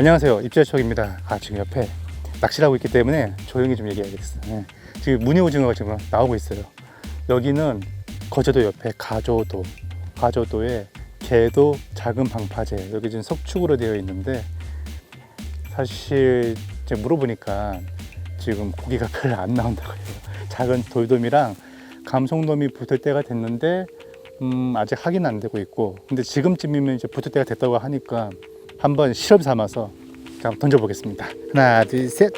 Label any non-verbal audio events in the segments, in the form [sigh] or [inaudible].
안녕하세요. 입지아척입니다. 아, 지금 옆에 낚시를 하고 있기 때문에 조용히 좀 얘기해야겠어요. 예. 지금 무늬 오징어가 지금 나오고 있어요. 여기는 거제도 옆에 가조도, 가조도에 개도 작은 방파제, 여기 지금 석축으로 되어 있는데 사실 제가 물어보니까 지금 고기가 [laughs] 별로 안 나온다고 해요. 작은 돌돔이랑 감성돔이 붙을 때가 됐는데 음, 아직 확인 안 되고 있고 근데 지금쯤이면 이제 붙을 때가 됐다고 하니까 한번 실험 삼아서 한번 던져보겠습니다. 하나, 둘, 셋,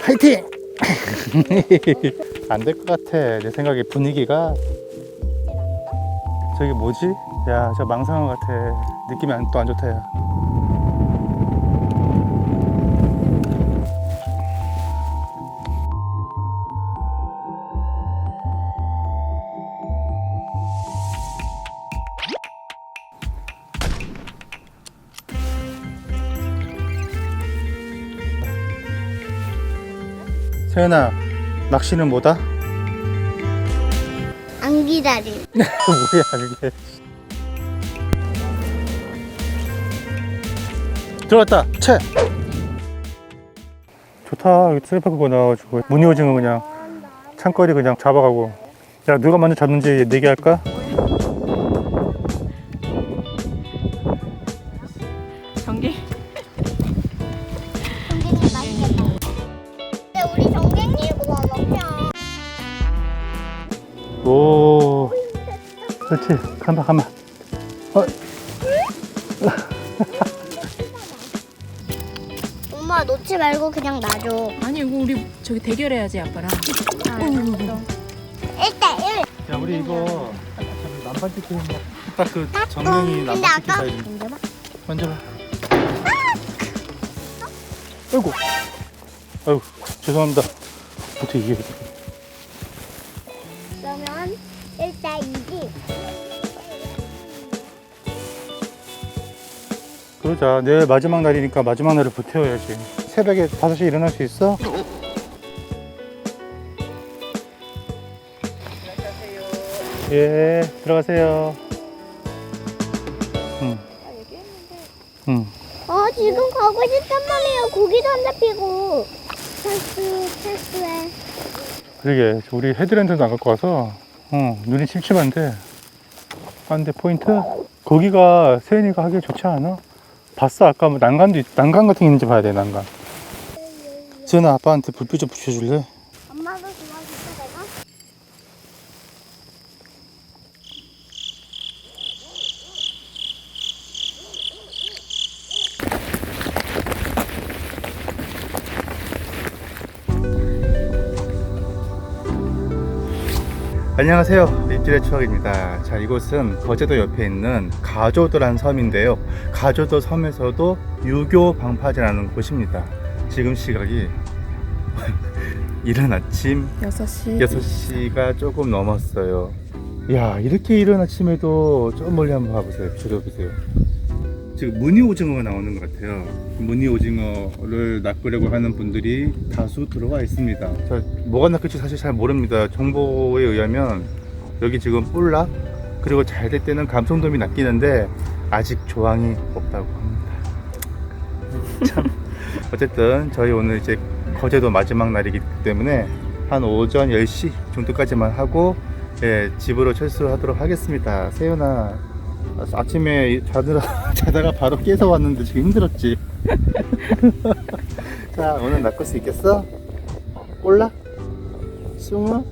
화이팅! [laughs] 안 될 것 같아. 내 생각에 분위기가 저기 뭐지? 야, 저 망상어 같아. 느낌이 또 안 좋다, 야. 세연아, 낚시는 뭐다? 안 기다림. [laughs] 뭐야, 그게. 들어왔다, 채! 좋다, 여기 셀프 그거 나와가지고. 무늬 오징어 그냥 창거리 그냥 잡아가고. 야, 누가 먼저 잡는지 내기할까? 간다, 간다. 어, 엄마 놓지 말고 그냥 놔줘. 아니 이거 우리 저기 대결해야지 아빠랑 아, 알았어. 1대1. 야, 우리 이거 남반 찍기 했나? 딱그 정면이 근데 남반 찍기 아까 사이즈. 만져봐. 만져봐. 아이고. 아이고, 죄송합니다. 어떻게 이게. 그러자. 내일 마지막 날이니까 마지막 날을 버텨야지. 새벽에 5시에 일어날 수 있어? 예, 들어가세요. 응. 응. 어, 지금 가고 싶단 말이에요. 고기도 안 잡히고. 패스, 패스해. 그러게 우리 헤드랜드도 안 갖고 와서 어, 눈이 침침한데 한데 포인트 거기가 세연이가 하기 좋지 않아? 봤어 아까 뭐 난간도 있, 난간 같은 게 있는지 봐야 돼 난간 세연아 아빠한테 불빛 좀 붙여줄래? 엄마도 안녕하세요 립질의 추억입니다 자 이곳은 거제도 옆에 있는 가조도란 섬인데요 가조도 섬에서도 유교 방파제라는 곳입니다 지금 시각이 [laughs] 이른 아침 6시 6시가 조금 넘었어요. 야, 이렇게 이른 아침에도 저 멀리 한번 가보세요. 저기 보세요. 지금 무늬 오징어가 나오는 것 같아요. 무늬 오징어를 낚으려고 하는 분들이 다수 들어와 있습니다. 자, 뭐가 낚일지 사실 잘 모릅니다. 정보에 의하면 여기 지금 볼락 그리고 잘 될 때는 감성돔이 낚이는데 아직 조항이 없다고 합니다. [laughs] 참. 어쨌든 저희 오늘 이제 거제도 마지막 날이기 때문에 한 오전 10시 정도까지만 하고 예, 집으로 철수하도록 하겠습니다. 세연아 아침에 자느라, [laughs] 자다가 바로 깨서 왔는데 지금 힘들었지? [laughs] 자 오늘 낚을 수 있겠어? 올라? 숭어?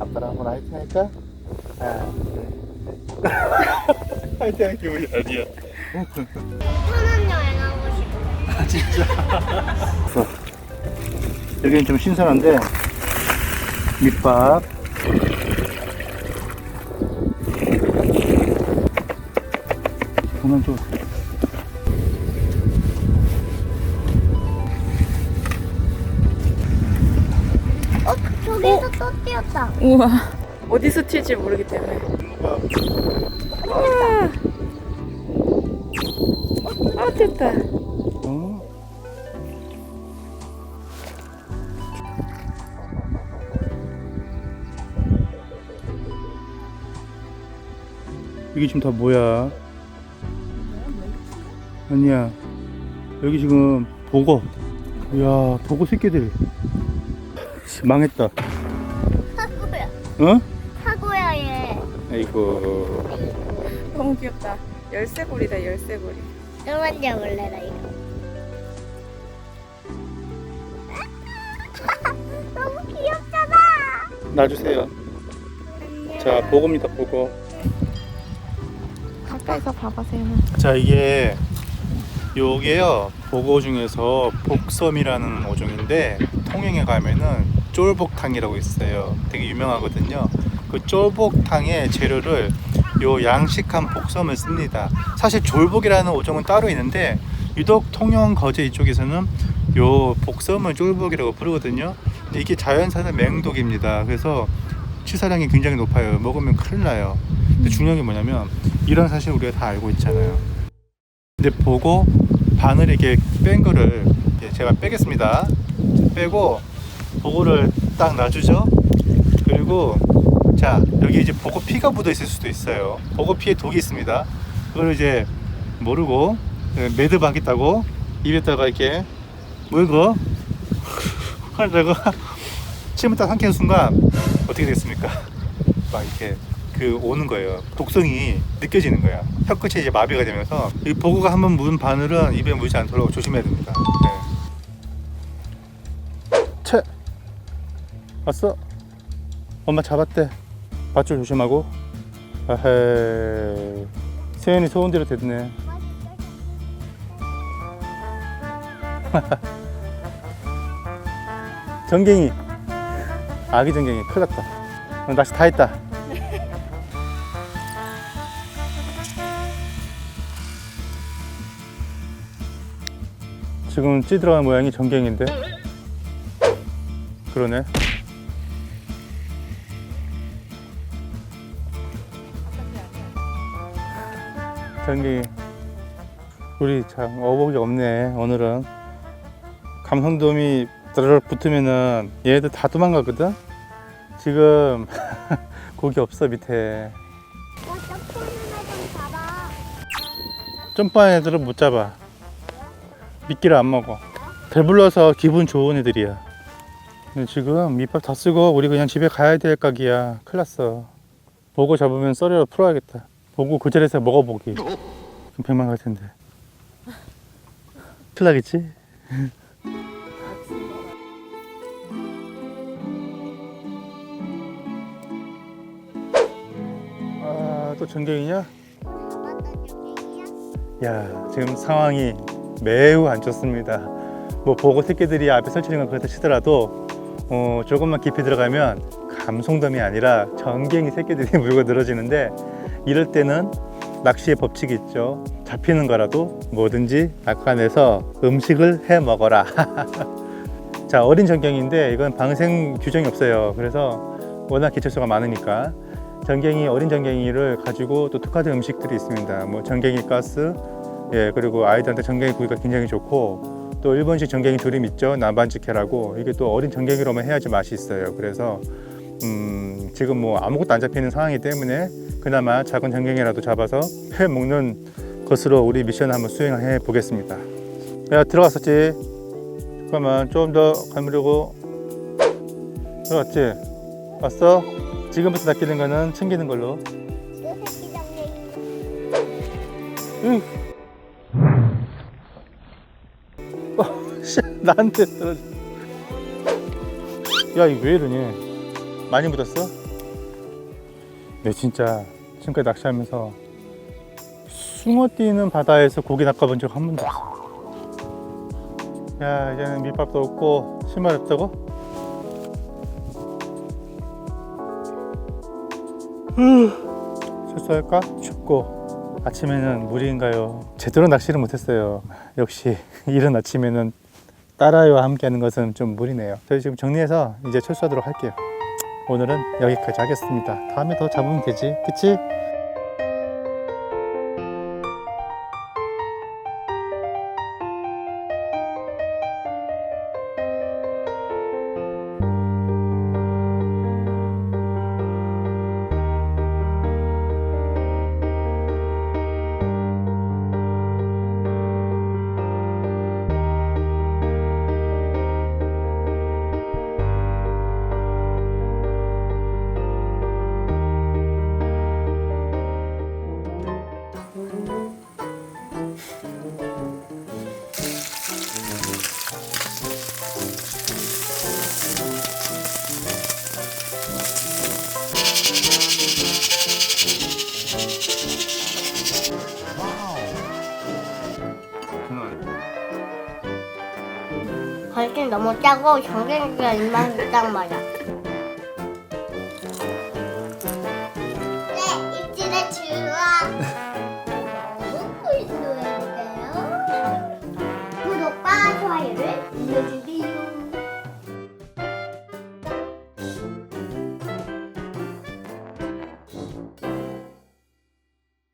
아빠랑 한번 화이팅 할까? 하나 둘 [laughs] 화이팅 할 기분이 아니야 편한 여행 하고 싶어. 여기는 좀 신선한데 밑밥 그만 좀 어, 저기서 또 뛰었다. 우와 어디서 튈지 모르기 때문에 우와 아 됐다 어? 이게 지금 다 뭐야? 아니야 지금 보고 이야 보고 새끼들 망했다 사고야. 어? 사고야 얘. 아이고 너무 귀엽다. 열쇠고리다 열쇠고리. 너만 잡을래 나 이거. [laughs] 너무 귀엽잖아. 놔주세요 자 보고입니다 보고 가까이서 봐보세요. 자 이게 요게요 보고 중에서 복섬이라는 어종인데 통영에 가면은 쫄복탕이라고 있어요. 되게 유명하거든요. 그 쫄복탕의 재료를 요 양식한 복섬을 씁니다. 사실 졸복이라는 어종은 따로 있는데 유독 통영 거제 이쪽에서는 요 복섬을 쫄복이라고 부르거든요. 근데 이게 자연산의 맹독입니다. 그래서 치사량이 굉장히 높아요. 먹으면 큰일 나요. 근데 중요한 게 뭐냐면 이런 사실 우리가 다 알고 있잖아요 근데 보고 바늘에게 뺀 거를 제가 빼겠습니다. 빼고 보고를 딱 놔주죠. 그리고 자 여기 이제 보고 피가 묻어 있을 수도 있어요. 보고 피에 독이 있습니다. 그걸 이제 모르고 매듭 하겠다고 입에다가 이렇게 물고 [laughs] 하다가 [laughs] 침을 딱 삼키는 순간 어떻게 되겠습니까? 막 이렇게 그 오는 거예요. 독성이 느껴지는 거야. 혀끝이 이제 마비가 되면서 이 보고가 한번 묻은 바늘은 입에 물지 않도록 조심해야 됩니다. 네. 채 왔어? 엄마 잡았대. 밧줄 조심하고. 아헤. 세연이 소원대로 됐네. [laughs] 전갱이. 아기 전갱이 큰일 났다. 어, 낚시 다 했다. 지금 찌들어간 모양이 전갱인데? 그러네. 전갱이. 우리 참 어복이 없네 오늘은. 감성돔이 드르르 붙으면은 얘네들 다 도망가거든? 지금 [laughs] 고기 없어 밑에. 와, 점프하는 애좀 잡아. 점프하는 애들은 못 잡아 미끼를 안 먹어. 배불러서 기분 좋은 애들이야. 근데 지금 밑밥 다 쓰고 우리 그냥 집에 가야 될 각이야. 큰일 났어. 보고 잡으면 썰이로 풀어야겠다. 보고 그 자리에서 먹어보기. 그럼 백만 갈 텐데. 큰일 나겠지? [laughs] 아 또 전갱이냐? 잡았던 중이야. 야 지금 상황이 매우 안 좋습니다. 뭐 보고 새끼들이 앞에 설치는 건 그렇다 치더라도 어, 조금만 깊이 들어가면 감송돔이 아니라 전갱이 새끼들이 [laughs] 물고 늘어지는데 이럴 때는 낚시의 법칙이 있죠. 잡히는 거라도 뭐든지 낚아내서 음식을 해 먹어라. [laughs] 자 어린 전갱인데 이건 방생 규정이 없어요. 그래서 워낙 개체수가 많으니까 전갱이 어린 전갱이를 가지고 또 특화된 음식들이 있습니다. 뭐 전갱이 가스 예, 그리고 아이들한테 전갱이 구이가 굉장히 좋고 또 일본식 전갱이 조림 있죠. 남반지케라고 이게 또 어린 전갱이로만 해야지 맛이 있어요. 그래서 음, 지금 뭐 아무것도 안 잡히는 상황이기 때문에 그나마 작은 전갱이라도 잡아서 회 먹는 것으로 우리 미션을 한번 수행해 보겠습니다. 야 들어갔었지? 잠깐만 좀더 감으려고 들어갔지? 왔어? 지금부터 낚이는 거는 챙기는 걸로. 응. 나한테 떨어져. 야, 이거 왜 이러니? 많이 묻었어? 네, 진짜 지금까지 낚시하면서 숭어 뛰는 바다에서 고기 낚아본 적 한 번도 없어. 야, 이제는 밑밥도 없고 신발 없다고? 철수할까? 춥고 아침에는 무리인가요? 제대로 낚시를 못했어요. 역시 [laughs] 이른 아침에는 딸아이와 함께하는 것은 좀 무리네요. 저희 지금 정리해서 이제 철수하도록 할게요. 오늘은 여기까지 하겠습니다. 다음에 더 잡으면 되지, 그치? 걸기 너무 짜고 정갱이가 입맛이 딱 맞아.